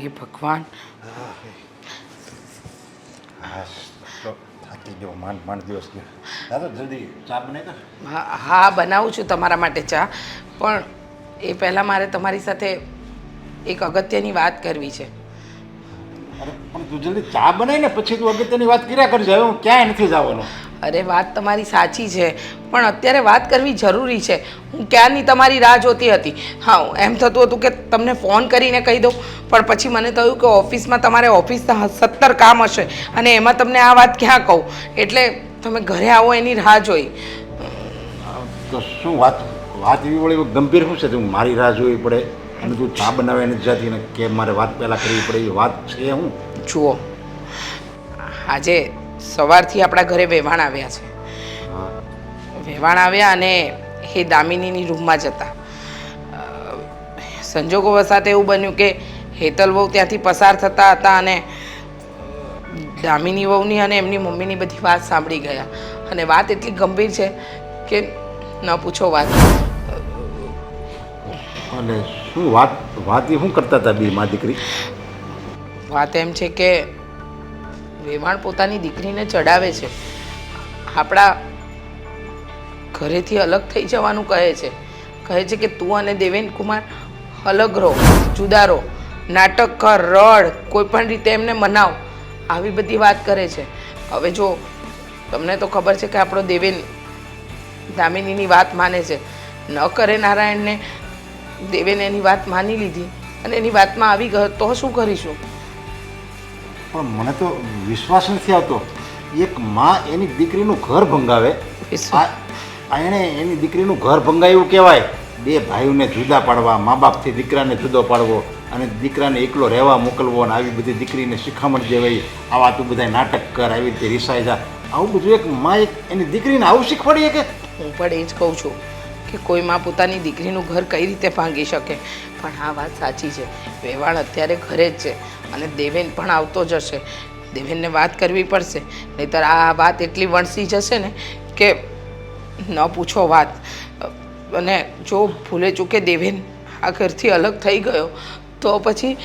હે ભગવાન. હા બનાવી છું તમારા માટે ચા. પણ એ પહેલાં મારે તમારી સાથે એક અગત્યની વાત કરવી છે. પણ તું જલ્દી ચા બનાવીને પછી તું અગત્યની વાત કર્યા કરજે. હવે હું ક્યાંય નથી જવાનો. અરે વાત તમારી સાચી છે. પણ અત્યારે વાત કરવી જરૂરી છે. હું ક્યારની તમારી રાહ જોતી હતી? હા એમ થતું હતું કે તમને ફોન કરીને કહી દઉં. પણ પછી મને થયું કે ઓફિસમાં તમારે ઓફિસના સત્તર કામ હશે અને એમાં તમને આ વાત ક્યાં કહું? એટલે તમે ઘરે આવો એની રાહ જોઈ. તો શું વાત? વાત એવી વળી ગંભીર શું છે? તું મારી રાહ જોવી પડે. અને તું ચા બનાવે એને જતી ને કે મારે વાત પહેલાં કરવી પડે એ વાત છે હું? જુઓ આજે સવારથી આપણા ઘરે વહેવાણ આવ્યા છે. વહેવાણ આવ્યા અને એ દામિનીની રૂમમાં જતા. સંજોગો વસાતે એવું બન્યું કે હેતલ વહુ ત્યાંથી પસાર થતા હતા અને દામિની વહુની અને એમની મમ્મીની બધી વાત સાંભળી ગયા. અને વાત એટલી ગંભીર છે કે ન પૂછો વાત. અને શું વાત વાત એ શું કરતા હતા બી માં દીકરી? વાત એમ છે કે વેવાણ પોતાની દીકરીને ચડાવે છે. આપણા ઘરેથી અલગ થઈ જવાનું કહે છે. કહે છે કે તું અને દેવેન કુમાર અલગ રહો જુદા રહો. નાટક કર રડ કોઈ પણ રીતે એમને મનાવ. આવી બધી વાત કરે છે. હવે જો તમને તો ખબર છે કે આપણો દેવેન દામિનીની વાત માને છે. ન કરે નારાયણને દેવેન એની વાત માની લીધી અને એની વાતમાં આવી ગયો તો શું કરીશું? પણ મને તો વિશ્વાસ નથી આવતો. એક માં એની દીકરીનું ઘર ભંગાવે. એણે એની દીકરીનું ઘર ભંગાયું કહેવાય. બે ભાઈઓને જુદા પાડવા મા બાપથી દીકરાને જુદો પાડવો અને દીકરાને એકલો રહેવા મોકલવો અને આવી બધી દીકરીને શિખામણ દેવાય આવા તું બધા નાટક કર, આવી રીતે રિસાઈ જા. આવું બધું એક મા એક એની દીકરીને આવું શીખવાડીએ કે હું પણ એ જ કહું છું કે કોઈ માં પોતાની દીકરીનું ઘર કઈ રીતે ભાંગી શકે. પણ આ વાત સાચી છે. વેવાણ અત્યારે ઘરે જ છે અને દેવેન પણ આવતો જ હશે દેવેનને વાત કરવી પડશે. નહીંતર આ વાત એટલી વણસી જશે ને કે ન પૂછો વાત. અને જો ભૂલે ચૂકે દેવેન આ ઘરથી અલગ થઈ ગયો તો પછી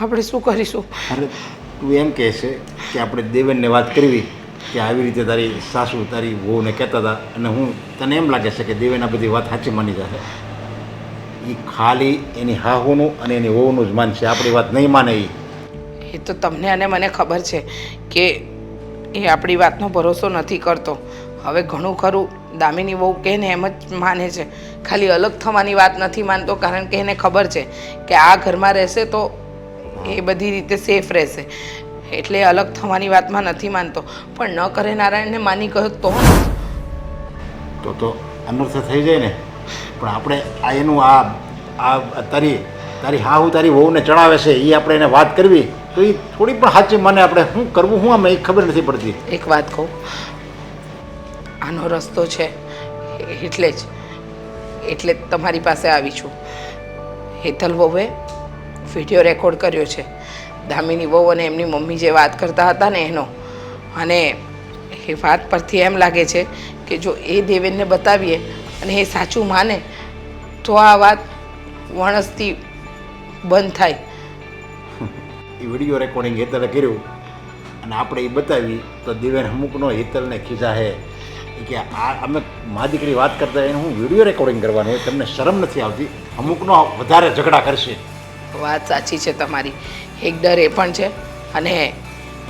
આપણે શું કરીશું? અરે તું એમ કહે છે કે આપણે દેવેનને વાત કરવી કે આવી રીતે તારી સાસુ તારી વહુને કહેતા હતા અને હું તને એમ લાગે છે કે દેવેન આ બધી વાત સાચી માની જશે? એ ખાલી એની હાહુનું અને એની વહુનું જ માનશે આપણી વાત નહીં માને એ એ તો તમને અને મને ખબર છે કે એ આપણી વાતનો ભરોસો નથી કરતો. હવે ઘણું ખરું દામિની બહુ કહે ને એમ જ માને છે. ખાલી અલગ થવાની વાત નથી માનતો કારણ કે એને ખબર છે કે આ ઘરમાં રહેશે તો એ બધી રીતે સેફ રહેશે. એટલે અલગ થવાની વાતમાં નથી માનતો. પણ ન કરે નારાયણને માની કહ્યો તો. તો તો અનર્થ થઈ જાય ને. પણ આપણે આ એનું આ આ તારી તારી હા હું તારી વહુને ચડાવે છે એ આપણે એને વાત કરવી તો એ થોડી પણ સાચી મને આપણે. શું કરવું હું આમ એ ખબર નથી પડતી. એક વાત કહું. આનો રસ્તો છે. એટલે જ, એટલે તમારી પાસે આવી છું. હેતલ વહુએ વીડિયો રેકોર્ડ કર્યો છે. દામિની વહુ અને એમની મમ્મી જે વાત કરતા હતા ને એનો, અને એ વાત પરથી એમ લાગે છે કે જો એ દેવેનને બતાવીએ અને એ સાચું માને, તો આ વાત વણસથી બંધ થાય. એ વીડિયો રેકોર્ડિંગ હેતલે કર્યું, અને આપણે એ બતાવી, તો દેવેન અમુકનો હેતલને ખીજા હે. કે આ અમે મા દીકરી વાત કરતા એને હું વીડિયો રેકોર્ડિંગ કરવાનું હોય, તમને શરમ નથી આવતી? અમુકનો વધારે ઝઘડા કરશે. વાત સાચી છે તમારી. એક ડર એ પણ છે અને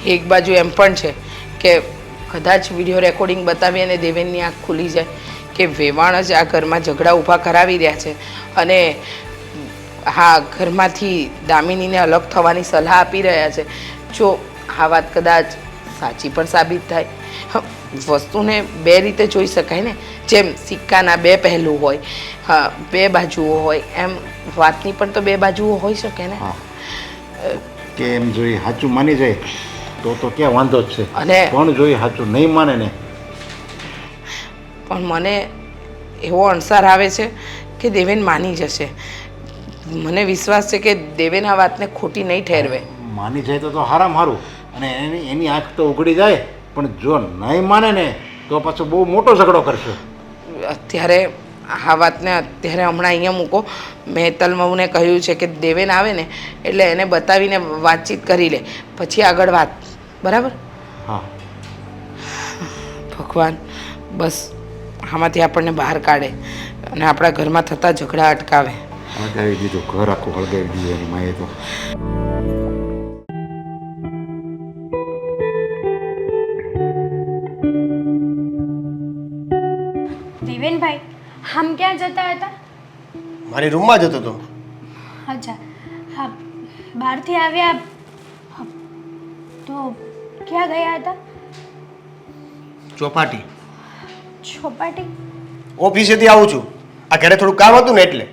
એક બાજુ એમ પણ છે કે કદાચ વીડિયો રેકોર્ડિંગ બતાવી અને દેવેનની આંખ ખુલી જાય, કે વેવાણ જ આ ઘરમાં ઝઘડા ઊભા કરાવી રહ્યા છે અને હા, ઘરમાંથી દામિનીને અલગ થવાની સલાહ આપી રહ્યા છે. જો આ વાત કદાચ સાચી પણ સાબિત થાય વસ્તુને બે રીતે જોઈ શકાય ને. જેમ સિક્કાના બે પહેલું હોય હા બે બાજુઓ હોય એમ વાતની પણ તો બે બાજુઓ હોઈ શકે ને. કે એમ જોઈ સાચું માની જાય તો તો ક્યાં વાંધો જ છે. અને પણ જોઈ સાચું નહીં માને ને. પણ મને એવો અણસાર આવે છે કે દેવેન માની જશે. મને વિશ્વાસ છે કે દેવેન આ વાતને ખોટી નહીં ઠેરવે. માની જાય તો તો હારામ હારું. અને એની એની આંખ તો ઉઘડી જાય. પણ જો નહીં માને ને તો પાછો બહુ મોટો ઝઘડો કરશો. અત્યારે આ વાતને અત્યારે હમણાં અહીંયા મૂકો. મેં તલમઉને કહ્યું છે કે દેવેન આવે ને એટલે એને બતાવીને વાતચીત કરી લે. પછી આગળ વાત. બરાબર? હા. ભગવાન બસ આમાંથી આપણને બહાર કાઢે અને આપણા ઘરમાં થતા ઝઘડા અટકાવે. હળગાવી દીધું ઘર આખું હળગાવી દીધું એની માએ તો. આમ ક્યાં જતા હતા? મારી રૂમમાં જતો હતો અચ્છા હા બહારથી આવ્યા તો ક્યાં ગયા હતા? ચોપાટી. ચોપાટી? ઓફિસેથી આવું છું. આ ઘરે થોડું કામ હતું ને એટલે.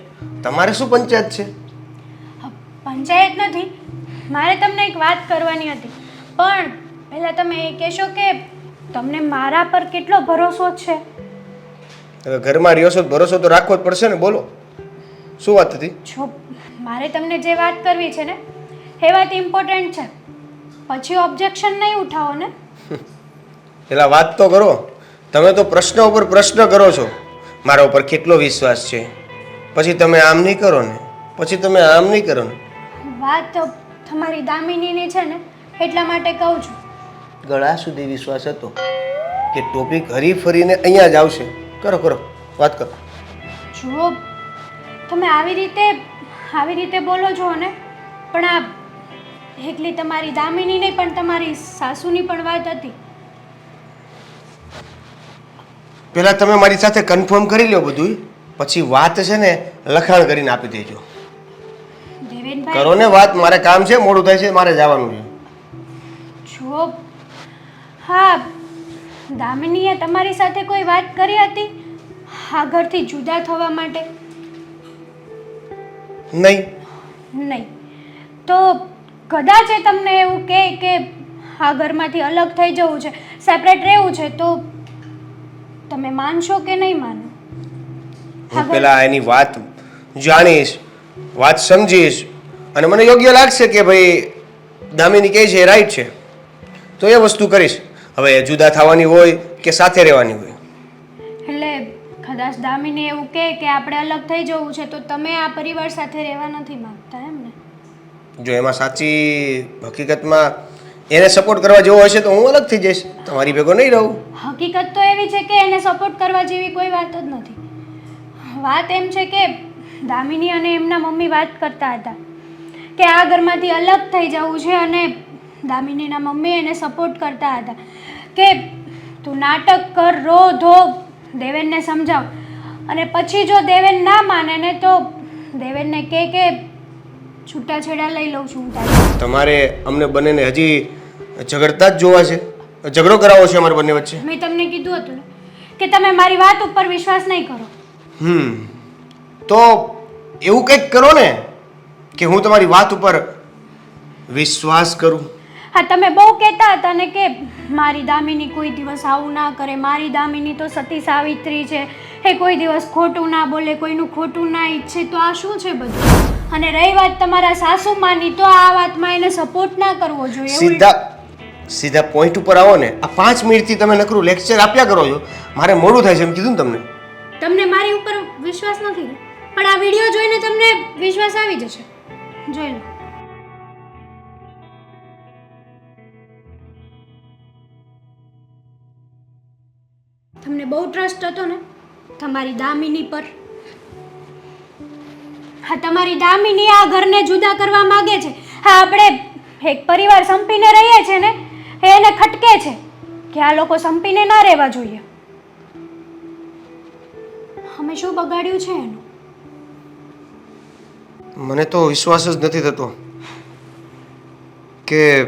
તમારે શું પંચાયત છે? પંચાયત નથી. મારે તમને એક વાત કરવાની હતી. પણ પહેલાં તમે એ કહેશો કે તમને મારા પર કેટલો ભરોસો છે? હવે ઘરમાં રહ્યો છો તો ભરોસો તો રાખવો જ પડશે ને બોલો. શું વાત હતી? જો મારે તમને જે વાત કરવી છે ને એ વાત ઇમ્પોર્ટન્ટ છે. પછી ઓબ્જેક્શન નહીં ઉઠાવો ને. પેલા વાત તો કરો. તમે તો પ્રશ્ન ઉપર પ્રશ્ન કરો છો. મારા ઉપર કેટલો વિશ્વાસ છે? પછી તમે આમ નહીં કરો ને પછી તમે આમ નહીં કરો ને. વાત તો તમારી દામિનીની છે ને એટલા માટે કહું છું. ગળા સુધી વિશ્વાસ હતો કે ટોપિક હરી ફરીને અહીંયા જ આવશે. કરો કરો. વાત કરો. જુઓ તમે આવી રીતે આવી રીતે બોલો છો ને પણ આ એકલી તમારી દામિની નહીં પણ તમારી સાસુની પણ વાત હતી. પહેલાં તમે મારી સાથે કન્ફર્મ કરી લો બધું પછી વાત છે ને લખાણ કરીને આપી દેજો. દેવેનભાઈ કરો ને વાત મારે કામ છે મોડું થાય છે મારે જવાનું છે. જુઓ હા દામિનીએ તમારી સાથે કોઈ વાત કરી હતી? આ ઘરથી જુદા થવા માટે? નહીં. નહીં. તો કદાચ એ તમને એવું કહે કે આ ઘરમાંથી અલગ થઈ જવું છે સેપરેટ રહેવું છે તો તમે માનશો કે નહીં માનો? હું પેલા એની વાત જાણીશ વાત સમજીશ અને મને યોગ્ય લાગશે કે ભાઈ દામિની કહે છે રાઈટ છે. તો એ વસ્તુ કરીશ. હવે જુદા થવાની હોય કે સાથે રહેવાની હોય? એટલે કદાચ દામિની એવું કહે કે આપણે અલગ થઈ જવું છે તો તમે આ પરિવાર સાથે રહેવા નથી માંગતા એમ ને? જો એમાં સાચી હકીકતમાં એને સપોર્ટ કરવા જેવો હશે તો હું અલગ થઈ જઈશ તમારી ભેગો નહીં રહું. હકીકત તો એવી છે કે એને સપોર્ટ કરવા જેવી કોઈ વાત જ નથી. વાત એમ છે કે દામિની અને એમના મમ્મી વાત કરતા હતા કે આ ઘરમાંથી અલગ થઈ જવું છે અને દામિનીના મમ્મી એને સપોર્ટ કરતા હતા. કે તું નાટક કર રો ધો દેવેનને સમજાવ. અને પછી જો દેવેન ના માને ને તો દેવેનને કે કે છૂટાછેડા લઈ લઉં છું હું તમારે અમને બંનેને હજી ઝઘડતા જ જોવા છે? ઝઘડો કરાવો છે અમારા બંને વચ્ચે? મેં તમને કીધું હતું ને કે તમે મારી વાત ઉપર વિશ્વાસ નહીં કરો. હમ. તો એવું કંઈક કરો ને કે હું તમારી વાત ઉપર વિશ્વાસ કરું? હા તમે બહુ કહેતા હતા ને કે મારી દામિની કોઈ દિવસ આવું ના કરે મારી દામિની તો સતી સાવિત્રી છે. એ કોઈ દિવસ ખોટું ના બોલે કોઈનું ખોટું ના ઈચ્છે તો આ શું છે બધું? અને રહી વાત તમારા સાસુમાની તો આ વાતમાં એને સપોર્ટ ના કરવો જોઈએ સીધા સીધા પોઈન્ટ ઉપર આવો ને આ પાંચ મિનિટથી તમે નકરું લેક્ચર આપ્યા કરો છો. મારે મોડું થાય છે એમ કીધું ને તમને. તમને મારી ઉપર વિશ્વાસ નથી? પણ આ વીડિયો જોઈને તમને વિશ્વાસ આવી જશે. જોઈ લો. તમને બહુ ટ્રસ્ટ હતો ને? તમારી દામિની પર. હા, તમારી દામિની આ ઘરને જુદા કરવા માંગે છે. હા, આપણે એક પરિવાર સંપીને રહીએ છે ને એને ખટકે છે કે આ લોકો સંપીને ના રહેવા જોઈએ. અમે શું બગાડ્યું છે એનું? મને તો વિશ્વાસ જ નથી થતો કે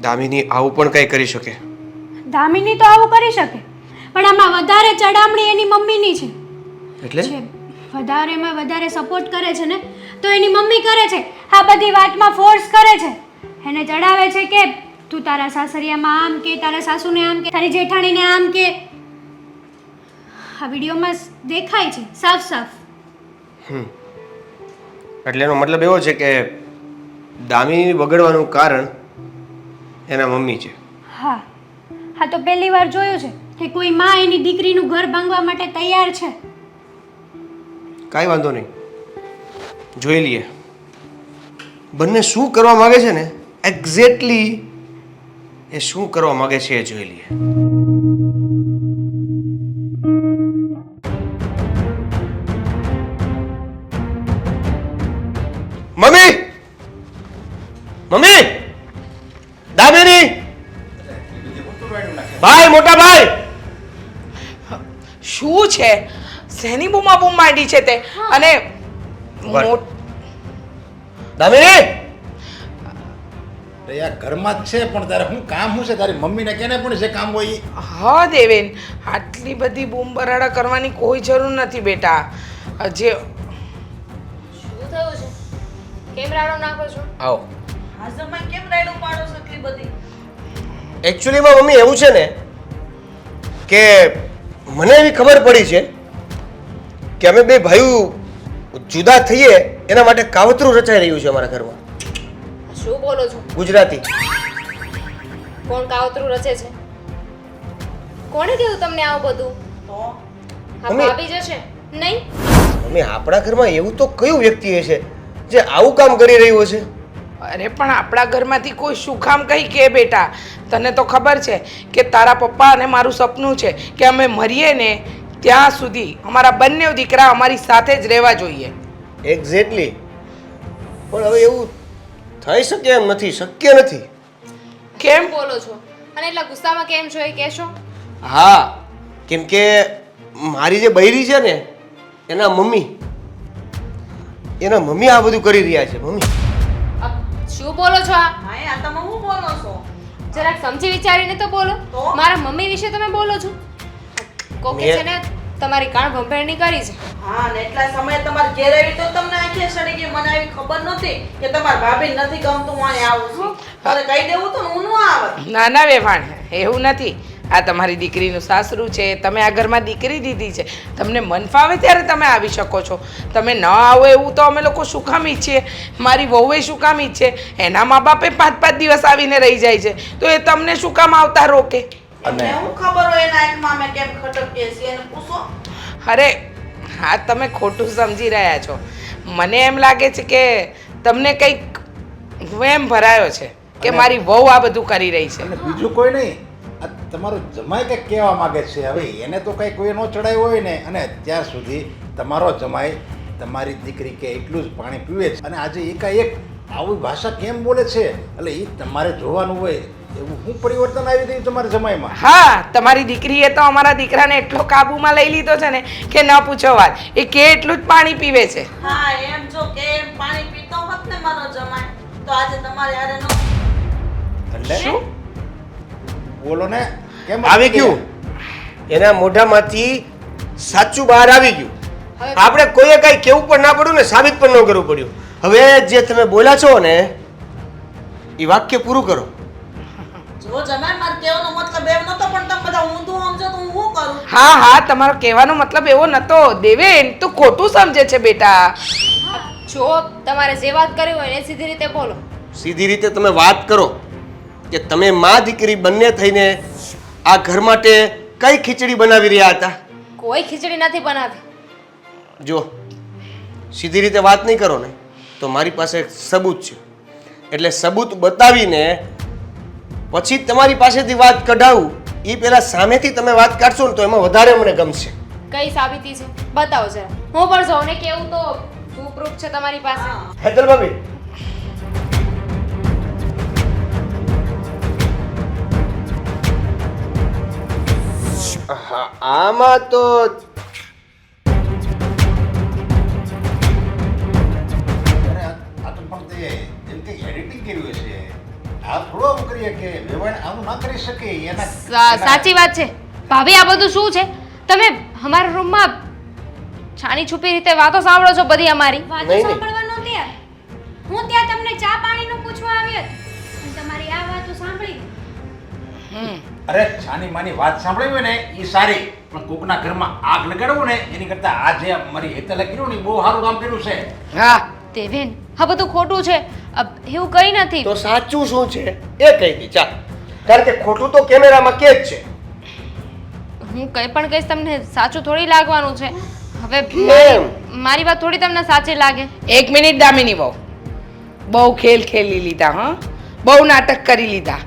દામિની આવું પણ કંઈ કરી શકે. દામિની તો આવું કરી શકે. પણ આમાં વધારે ચડામણી એની મમ્મીની છે. એટલે? જે વધારેમાં વધારે સપોર્ટ કરે છે ને તો એની મમ્મી કરે છે. આ બધી વાતમાં ફોર્સ કરે છે. એને ચડાવે છે કે તું તારા સાસરિયામાં આમ કે તારા સાસુને આમ કે તારી જેઠાણીને આમ કે. આ વિડીયોમાં દેખાય છે સાફ સાફ. એટલે એનો મતલબ એવો છે કે દામિની બગડવાનું કારણ એના મમ્મી છે. હા. હા, તો પહેલી વાર જોયું છે કે કોઈ માં એની દીકરીનું ઘર ભાંગવા માટે તૈયાર છે. કાંઈ વાંધો નહીં. જોઈ લઈએ. બંને શું કરવા માગે છે ને? એક્ઝેક્ટલી એ શું કરવા માગે છે એ જોઈ લઈએ. શેની બૂમા બૂમ માંડી છે તે. અને મોટ- દામિની! યાર ઘરમાં જ છે પણ તારે શું કામ શું છે? તારી મમ્મીને કેને પણ જે કામ હોય ઈ? હા દેવેન. આટલી બધી બૂમ બરાડા કરવાની કોઈ જરૂર નથી બેટા. જે શું થયું છે? કેમ રાડો નાખો છો? આવો. હાજરમાં કેમ રાયડું પાડો છો એટલી બધી? એકચ્યુઅલીમાં મમ્મી એવું છે ને કે મને એવી ખબર પડી છે કે અમે બે ભાઈઓ જુદા થઈએ એના માટે કાવતરું રચાઈ રહ્યું છે અમારા ઘરમાં. શું બોલો છો? ગુજરાતી. કોણ કાવતરું રચે છે? કોણે કીધું તમને આવું બધું? અમે હા મમ્મી. ભાભી જશે. નહીં? અમે આપણા ઘરમાં એવું તો કયું વ્યક્તિ હશે જે આવું કામ કરી રહ્યું હશે? અરે પણ આપણા ઘરમાંથી કોઈ શું કામ કહી કે બેટા? તને તો ખબર છે કે તારા પપ્પા અને મારું સપનું છે કે અમે મરીએ ને ત્યાં સુધી અમારા બંને દીકરા અમારી સાથે જ રહેવા જોઈએ. એક્ઝેક્ટલી પણ હવે એવું થઈ શકે એમ નથી શક્ય નથી. કેમ? બોલો છો. અને એટલા ગુસ્સામાં કેમ છો એ કહેશો? હા કેમ કે મારી જે બૈરી છે ને એના મમ્મી એના મમ્મી આ બધું કરી રહ્યા છે મમ્મી. અ, શું બોલો છો આ? હા એ આ તમે હું બોલો છો? જરાક સમજી વિચારીને તો બોલો. મારા મમ્મી વિશે તમે બોલો છો? કોકે છે ને તમારી કાણ ભંભેરણી કરી છે. હા ને એટલા સમયે તમારે ઘેર આવી તો તમને આંખે સડી ગઈ મને આવી ખબર નહોતી કે તમારા ભાભી નથી ગમતું હું અહીં આવું છું. તારે કહી દેવું તો હું ન આવે. ના ના વેવાણ એવું નથી. આ તમારી દીકરીનું સાસરું છે તમે આ ઘરમાં દીકરી દીધી છે. તમને મન ફાવે ત્યારે તમે આવી શકો છો. તમે ન આવો એવું તો અમે લોકો શું કામ ઈચ્છીએ મારી વહુએ શું કામ ઈચ્છે એના મા બાપે પાંચ પાંચ દિવસ આવીને રહી જાય છે. તો એ તમને શું કામ આવતા રોકે? એમને હું ખબર હોય એના આંખમાં અમે કેમ ખટકીએ છીએ એને પૂછો. અરે હા તમે ખોટું સમજી રહ્યા છો. મને એમ લાગે છે કે તમને કંઈક વેમ ભરાયો છે કે મારી વહુ આ બધું કરી રહી છે. અને બીજું કોઈ નહીં. આ તમારો જમાઈ કંઈક કહેવા માગે છે. હવે એને તો કંઈ કોઈ ન ચડાયું હોય ને અને અત્યાર સુધી તમારો જમાઈ તમારી દીકરી કે એટલું જ પાણી પીવે છે. અને આજે એકાએક આવી ભાષા કેમ બોલે છે? એટલે એ તમારે જોવાનું હોય. એવું શું પરિવર્તન આવી રહ્યું તમારા સમયમાં? હા તમારી દીકરીએ તો અમારા દીકરાને એટલો કાબુમાં લઈ લીધો છે ને કે ન પૂછો વાત. એ કે એટલું જ પાણી પીવે છે. હા એમ જો કે એમ પાણી પીતો હોત ને મારો જમાઈ તો આજે તમારે આરે નો એટલે? બોલો ને કેમ આવી ગયું. એના મોઢામાંથી સાચું બહાર આવી ગયું. આપણે કોઈએ કાંઈ કેવું પણ ના પડ્યું ને સાબિત પણ ન કરવું પડ્યું. હવે જે તમે બોલ્યા છો ને એ વાક્ય પૂરું કરો. જો જમાઈ મારે કહેવાનો મતલબ એમ નતો પણ તમે બધા ઊંધું સમજો તો હું શું કરું? હા હા તમારો કહેવાનો મતલબ એવો નતો દેવેન તું ખોટું સમજે છે બેટા. જો તમારે જે વાત કરવી હોય ને એ સીધી રીતે બોલો. સીધી રીતે તમે વાત કરો કે તમે મા દીકરી બંને થઈને આ ઘર માટે કઈ ખીચડી બનાવી રહ્યા હતા? કોઈ ખીચડી નથી બનાવી. જો સીધી રીતે વાત નહીં કરો ને તો મારી પાસે સબૂત છે. એટલે સબૂત બતાવીને પછી તમારી પાસેથી વાત કઢાવું. એ પહેલાં સામેથી તમે વાત કાઢશો ને તો એમાં વધારે મને ગમશે. કઈ સાબિતી છે? બતાવો જરા. હું પણ જોઉં ને કેવું તો શું છે તમારી પાસે. હેતલ ભાભી. હા આમાં તો આવું કરીએ કે વેવાણ આવું ન કરી શકે એના સાચી વાત છે. ભાભી આ બધું શું છે? તમે અમારા રૂમમાં છાની છુપી રીતે વાતો સાંભળો છો બધી અમારી. વાતો સાંભળવાનો. સાંભળવા આવી. હું ત્યાં તમને ચા પાણીનું પૂછવા આવી હતી. તમારી આ વાતો સાંભળી. અરે છાની માની વાત સાંભળી હોય ને એ સારી. પણ કોકના ઘરમાં આગ લગાડવું ને એની કરતા આ જે મારી હેતલે કર્યું ને બહુ સારું કામ કર્યું છે. હા. દેવેન આ બધું ખોટું છે. એવું કઈ નથી. તો સાચું શું છે? એ કહી દી ચાલ. કારણ કે ખોટું તો કેમેરામાં કે જ છે. હું કંઈ પણ કહીશ તમને સાચું થોડી લાગવાનું છે. હવે કેમ? મારી- મારી વાત થોડી તમને સાચી લાગે. એક મિનિટ દામિની બહુ બહુ ખેલ ખેલી લીધા હા? બહુ નાટક કરી લીધા.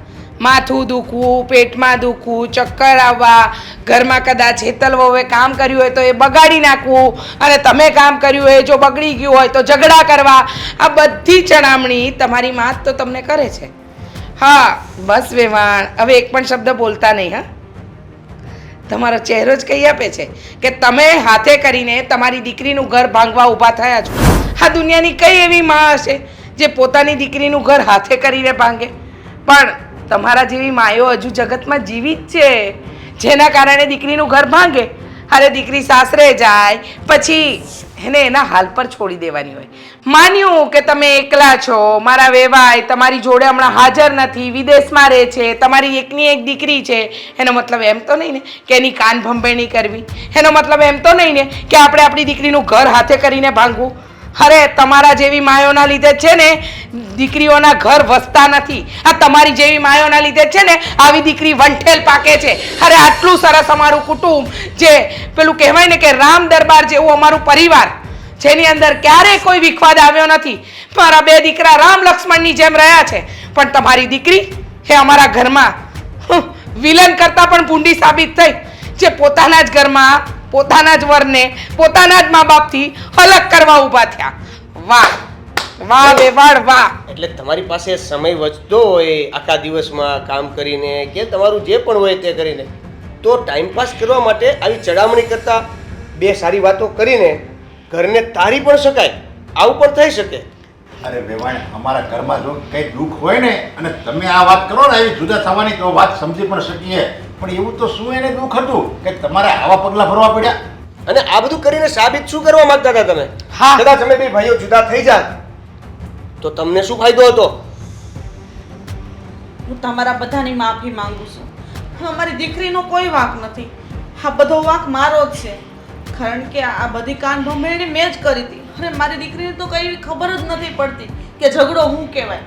માથું દુખવું, પેટમાં દુખવું, ચક્કર આવવા, ઘરમાં કદાચ હેતલ વહુએ કામ કર્યું હોય તો એ બગાડી નાખવું, અને તમે કામ કર્યું હોય જો બગડી ગયું હોય તો ઝઘડા કરવા, આ બધી ચણામણી તમારી માત તો તમને કરે છે. હા, બસ વેવાણ. હવે એક પણ શબ્દ બોલતા નહીં, હા. તમારો ચહેરો જ કહી આપે છે કે તમે હાથે કરીને તમારી દીકરીનું ઘર ભાંગવા ઊભા થયા છો. આ દુનિયાની કઈ એવી માં હશે જે પોતાની દીકરીનું ઘર હાથે કરીને ભાંગે? પણ તમારા જેવી માયો હજુ જગતમાં જીવિત છે, જેના કારણે દીકરીનું ઘર ભાંગે. અરે દીકરી સાસરે જાય, પછી એને એના હાલ પર છોડી દેવાની હોય. માન્યું કે તમે એકલા છો, મારા વેવાય, તમારી જોડે હમણાં હાજર નથી, વિદેશમાં રહે છે, તમારી એકની એક દીકરી છે. એનો મતલબ એમ તો નહીં ને કે એની કાન ભંભેણી કરવી. એનો મતલબ એમ તો નહીં ને કે આપણે આપણી દીકરીનું ઘર હાથે કરીને ભાંગવું. અરે, તમારા જેવી માયોના લીધે છે ને દીકરીઓના ઘર વસતા નથી. આ તમારી જેવી માયોના લીધે છે ને આવી દીકરી વંઠેલ પાકે છે. અરે, આટલું સરસ અમારું કુટુંબ જે પેલું કહેવાય ને કે રામ દરબાર જેવું અમારું પરિવાર, જેની અંદર ક્યારેય કોઈ વિખવાદ આવ્યો નથી. મારા બે દીકરા રામ લક્ષ્મણની જેમ રહ્યા છે. પણ તમારી દીકરી એ અમારા ઘરમાં વિલન કરતાં પણ ભૂંડી સાબિત થઈ, જે પોતાના જ ઘરમાં પોતાના જ વરને પોતાના જ મા બાપથી અલગ કરવા ઊભા થયા. વાહ વાહ વેવાડ વાહ. એટલે તમારી પાસે સમય વધતો હોય આખા દિવસમાં કામ કરીને કે તમારું જે પણ હોય તે કરીને તો ટાઈમ પાસ કરવા માટે આવી ચડામણી કરતા બે સારી વાતો કરીને ઘરને તારી પણ શકાય આવું પણ થઈ શકે. અરે વેવાણ અમારા ઘરમાં જો કંઈ દુઃખ હોય ને અને તમે આ વાત કરો ને એવી જુદા થવાની તો વાત સમજી પણ શકીએ. પણ એવું તો શું એને દુઃખ હતું કે તમારે આવા પગલાં ભરવા પડ્યા? અને આ બધું કરીને સાબિત શું કરવા માંગતા હતા તમે? હા. કદાચ અમે બે ભાઈઓ જુદા થઈ જાત. તો તમને શું ફાયદો હતો? હું તમારા બધાની માફી માંગુ છું. અમારી દીકરીનો કોઈ વાંક નથી. આ બધો વાંક મારો જ છે. કારણ કે આ બધી કાન ભંભેરણી મેં જ કરી હતી. અને મારી દીકરીને તો કઈ ખબર જ નથી પડતી કે ઝઘડો હું કહેવાય.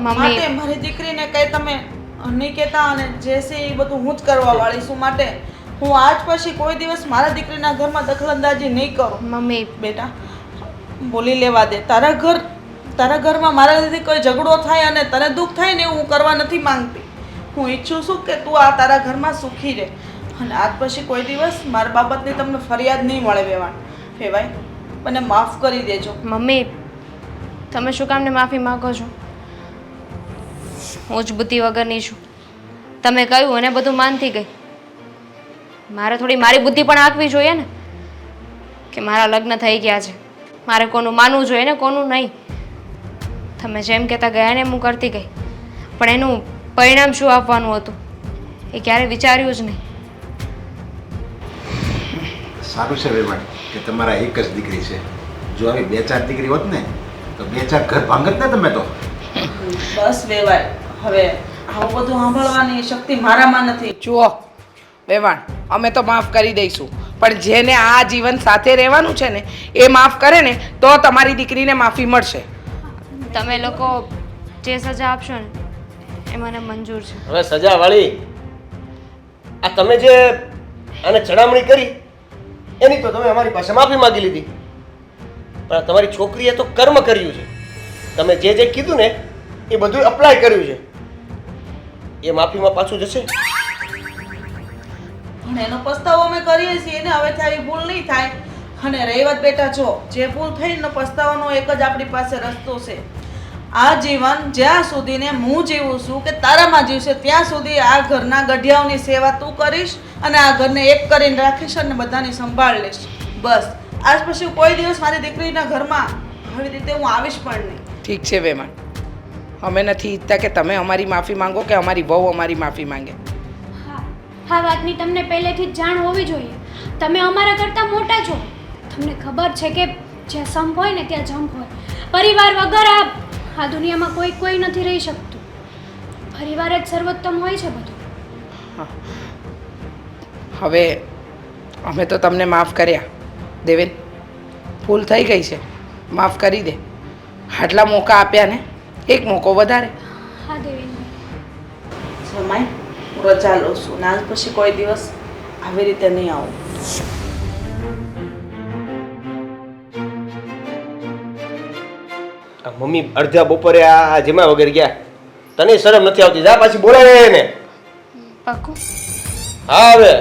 માટે મારી દીકરીને કઈ તમે નહીં કહેતા અને જે છે એ બધું હું જ કરવા વાળી છું માટે. હું આજ પછી કોઈ દિવસ મારા દીકરીના ઘરમાં દખલંદાજી નહીં કરું. મમ્મી. બેટા બોલી લેવા દે. તારા ઘર તારા ઘરમાં મારા લીધે કોઈ ઝઘડો થાય અને તને દુઃખ થાય ને એવું હું કરવા નથી માંગતી. હું ઈચ્છું છું કે તું આ તારા ઘરમાં સુખી રહે. અને આજ પછી કોઈ દિવસ મારા બાબતની તમને ફરિયાદ નહીં મળે વેવાણ. ફેવાય મને માફ કરી દેજો. મમ્મી તમે શું કામને માફી માંગો છો? હું જ બુદ્ધિ વગરની છું. તમે કહ્યું અને બધું માનતી ગઈ. મારે થોડી મારી બુદ્ધિ પણ આંકવી જોઈએ ને? કે મારા લગ્ન થઈ ગયા છે. મારે કોનું માનવું જોઈએ ને કોનું નહીં? તમે જેમ કહેતા ગયા ને હું કરતી ગઈ. પણ એનું પરિણામ શું આપવાનું હતું? એ ક્યારે વિચાર્યું જ નહીં. સારું છે વેવાણ કે તમારા એક જ દીકરી છે. જો આવી બે ચાર દીકરી હોત ને, તો બે ચાર ઘર ભાંગત ને તમે તો. બસ વેવાય હવે આવું બધું સાંભળવાની શક્તિ મારામાં નથી. જુઓ વેવાણ અમે તો માફ કરી દઈશું. પણ જેને આ જીવન સાથે રહેવાનું છે ને એ માફ કરે ને તો તમારી દીકરીને માફી મળશે. તમે લોકો જે સજા આપશો ને એ મને મંજૂર છે. હવે સજા વાળી આ તમે જે આને ચડામણી કરી એની તો તમે અમારી પાસે માફી માંગી લીધી. પણ તમારી છોકરીએ તો કર્મ કર્યું છે. તમે જે જે કીધું ને એ બધું અપ્લાય કર્યું છે. એ માફીમાં પાછું જશે? પણ એનો પસ્તાવો અમે કરીએ છીએ ને હવે આવી ભૂલ નહીં થાય. અને રહી વાત બેટા જો જે ભૂલ થઈ ને પસ્તાવાનો એક જ આપણી પાસે રસ્તો છે. આ જીવન જ્યાં સુધી ને હું જીવું છું કે તારામાં જીવશે ત્યાં સુધી આ ઘરના ગઢિયાઓની સેવા તું કરીશ અને આ ઘરને એક કરીને રાખીશ અને બધાની સંભાળ લઈશ. બસ. આજ પછી કોઈ દિવસ મારી દીકરીના ઘરમાં આવી રીતે હું આવીશ પણ નહીં. ઠીક છે વેવાણ અમે નથી ઈચ્છતા કે તમે અમારી માફી માંગો કે અમારી વહુ અમારી માફી માંગે. હા હા વાતની તમને પહેલેથી જ જાણ હોવી જોઈએ. તમે અમારા કરતાં મોટા છો. તમને ખબર છે કે જ્યાં સંપ હોય ને ત્યાં જંપ હોય. પરિવાર વગર આ આ દુનિયામાં કોઈ કોઈ નથી રહી શકતું. પરિવાર જ સર્વોત્તમ હોય છે બધું. હવે અમે તો તમને માફ કર્યા. દેવેન ભૂલ થઈ ગઈ છે. માફ કરી દે. આટલા મોકા આપ્યા ને. એક મોકો વધારે. હા રજા લઉં છું. ને પછી કોઈ દિવસ આવી રીતે નહીં આવું. આ મમ્મી અડધા બપોરે આ જીમા જેમાં વગર ગયા. તને શરમ નથી આવતી? જા પાછી બોલાવે એને. પાકું? હા હવે.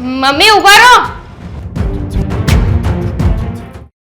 મમ્મી ઊભા રહો.